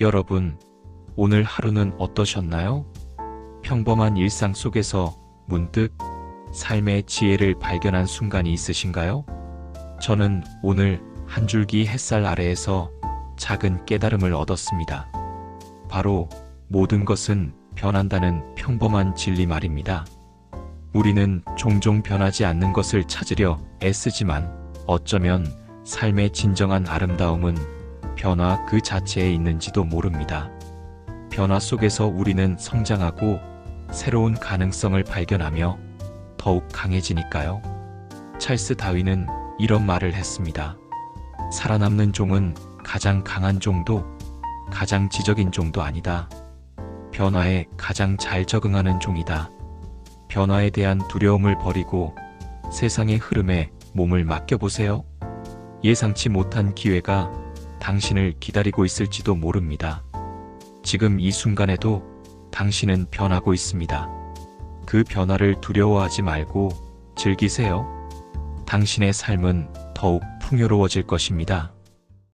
여러분, 오늘 하루는 어떠셨나요? 평범한 일상 속에서 문득 삶의 지혜를 발견한 순간이 있으신가요? 저는 오늘 한 줄기 햇살 아래에서 작은 깨달음을 얻었습니다. 바로 모든 것은 변한다는 평범한 진리 말입니다. 우리는 종종 변하지 않는 것을 찾으려 애쓰지만 어쩌면 삶의 진정한 아름다움은 변화 그 자체에 있는지도 모릅니다. 변화 속에서 우리는 성장하고 새로운 가능성을 발견하며 더욱 강해지니까요. 찰스 다윈은 이런 말을 했습니다. 살아남는 종은 가장 강한 종도 가장 지적인 종도 아니다. 변화에 가장 잘 적응하는 종이다. 변화에 대한 두려움을 버리고 세상의 흐름에 몸을 맡겨보세요. 예상치 못한 기회가 당신을 기다리고 있을지도 모릅니다. 지금 이 순간에도 당신은 변하고 있습니다. 그 변화를 두려워하지 말고 즐기세요. 당신의 삶은 더욱 풍요로워질 것입니다.